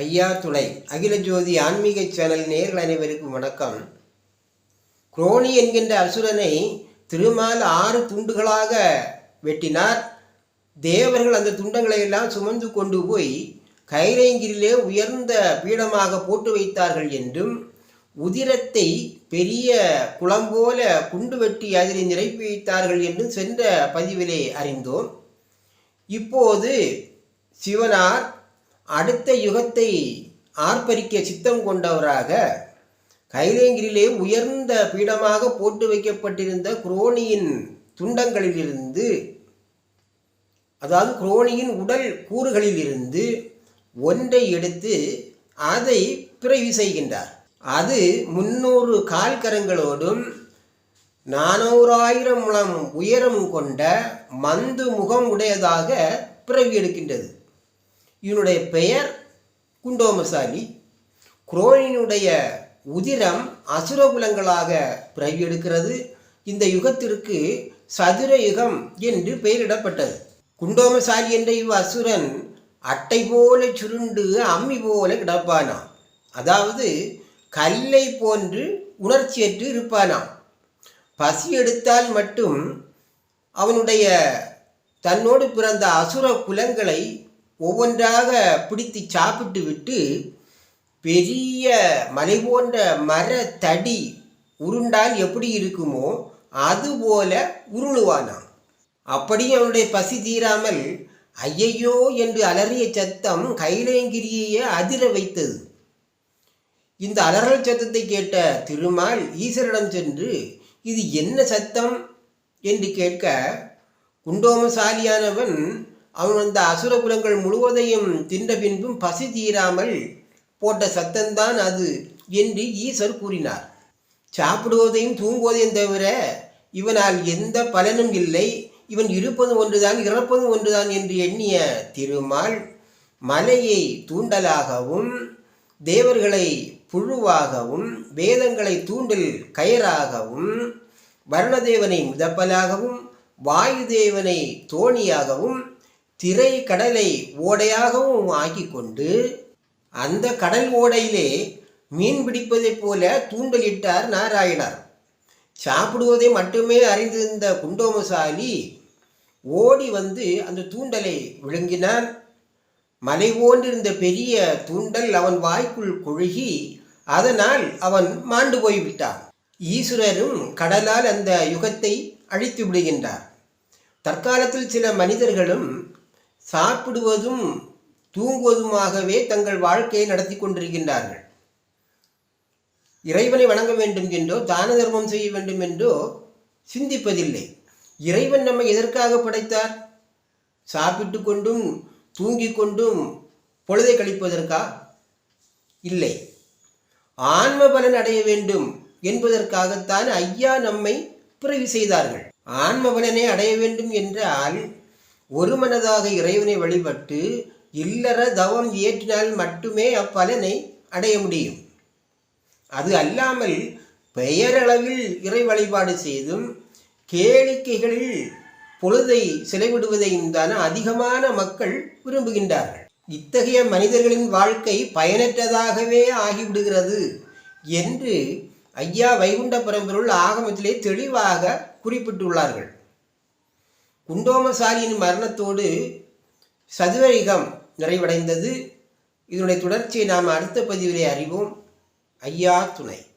ஐயா துளை அகில ஜோதி ஆன்மீக சேனல் நேர்கள் அனைவருக்கும் வணக்கம். குரோணி என்கின்ற அசுரனை திருமால் ஆறு துண்டுகளாக வெட்டினார். தேவர்கள் அந்த துண்டங்களை எல்லாம் சுமந்து கொண்டு போய் கைலேங்கிரிலே உயர்ந்த பீடமாக போட்டு வைத்தார்கள் என்றும் உதிரத்தை பெரிய குளம் போல குண்டு வெட்டி அதில் நிரப்பி வைத்தார்கள் என்றும் சென்ற பதிவிலே அறிந்தோம். இப்போது சிவனார் அடுத்த யுகத்தை ஆர்ப்பரிக்க சித்தம் கொண்டவராக கைலேங்கிரிலே உயர்ந்த பீடமாக போட்டு வைக்கப்பட்டிருந்த குரோனியின் துண்டங்களிலிருந்து அதாவது குரோனியின் உடல் கூறுகளிலிருந்து ஒன்றை எடுத்து அதை பிறவி செய்கின்றார். அது முன்னூறு கால்கரங்களோடும் நானூறாயிரம் முழம் உயரம் கொண்ட மந்து முகம் உடையதாக பிறவி எடுக்கின்றது. இவனுடைய பெயர் குண்டோமசாலி. குரோனினுடைய உதிரம் அசுரகுலங்களாக பிறவி எடுக்கிறது. இந்த யுகத்திற்கு சதுர யுகம் என்று பெயரிடப்பட்டது. குண்டோமசாலி என்ற இவ் அசுரன் அட்டை போல சுருண்டு அம்மி போல கிடப்பானாம். அதாவது கல்லை போன்று உணர்ச்சியற்று இருப்பானாம். பசி எடுத்தால் மட்டும் அவனுடைய தன்னோடு பிறந்த அசுர குலங்களை ஒவ்வொன்றாக பிடித்து சாப்பிட்டு விட்டு பெரிய மலை போன்ற மர தடி உருண்டால் எப்படி இருக்குமோ அதுபோல உருளுவானாம். அப்படியும் அவனுடைய பசி தீராமல் ஐயையோ என்று அலறிய சத்தம் கைலேங்கிரியையே அதிர வைத்தது. இந்த அலறல் சத்தத்தை கேட்ட திருமால் ஈஸ்வரிடம் சென்று இது என்ன சத்தம்? என்று கேட்க குண்டோமசாலியானவன் அவன் அந்த அசுரகுலங்கள் முழுவதையும் தின்ற பின்பும் பசி தீராமல் போட்ட சத்தம்தான் அது என்று ஈஸ்வர் கூறினார். சாப்பிடுவதையும் தூங்குவதையும் தவிர இவனால் எந்த பலனும் இல்லை. இவன் இருப்பது ஒன்றுதான் இறப்பது ஒன்றுதான் என்று எண்ணிய திருமால் மலையை தூண்டலாகவும் தேவர்களை புழுவாகவும் வேதங்களை தூண்டில் கயராகவும் வருணதேவனை முதப்பலாகவும் வாயுதேவனை தோணியாகவும் திரை கடலை ஓடையாகவும் ஆக்கி கொண்டு அந்த கடல் ஓடையிலே மீன் பிடிப்பதைப் போல தூண்டலிட்டார் நாராயணர். சாப்பிடுவதை மட்டுமே அறிந்திருந்த குண்டோமசாலி ஓடி வந்து அந்த தூண்டலை விழுங்கினான் மலை போன்றிருந்த பெரிய தூண்டல் அவன் வாய்க்குள் குழுகி அதனால் அவன் மாண்டு போய்விட்டான். ஈஸ்வரரும் கடலால் அந்த யுகத்தை அழித்து விடுகின்றார். தற்காலத்தில் சில மனிதர்களும் சாப்பிடுவதும் தூங்குவதுமாகவே தங்கள் வாழ்க்கையை நடத்தி கொண்டிருக்கின்றார்கள். இறைவனை வணங்க வேண்டும் என்றோ தான தர்மம் செய்ய வேண்டும் என்றோ சிந்திப்பதில்லை. இறைவன் நம்மை எதற்காக படைத்தார்? சாப்பிட்டு கொண்டும் தூங்கிக் கொண்டும் பொழுதை கழிப்பதற்கா? இல்லை. ஆன்ம பலன் அடைய வேண்டும் என்பதற்காகத்தான் ஐயா நம்மை பிறவி செய்தார்கள். ஆன்ம பலனை அடைய வேண்டும் என்றால் ஒரு மனதாக இறைவனை வழிபட்டு இல்லற தவம் இயற்றினால் மட்டுமே அப்பலனை அடைய முடியும். அது அல்லாமல் பெயரளவில் இறை வழிபாடு செய்தும் கேளிக்கைகளில் பொழுதை செலவிடுவதையும் தானே அதிகமான மக்கள் விரும்புகின்றார்கள். இத்தகைய மனிதர்களின் வாழ்க்கை பயனற்றதாகவே ஆகிவிடுகிறது என்று ஐயா வைகுண்ட பரம்பொருள் ஆகமத்திலே தெளிவாக குறிப்பிட்டுள்ளார்கள். குண்டோமசாலியின் மரணத்தோடு சதுவரிகம் நிறைவடைந்தது. இதனுடைய தொடர்ச்சியை நாம் அடுத்த பதிவிலே அறிவோம். ஐயா துணை.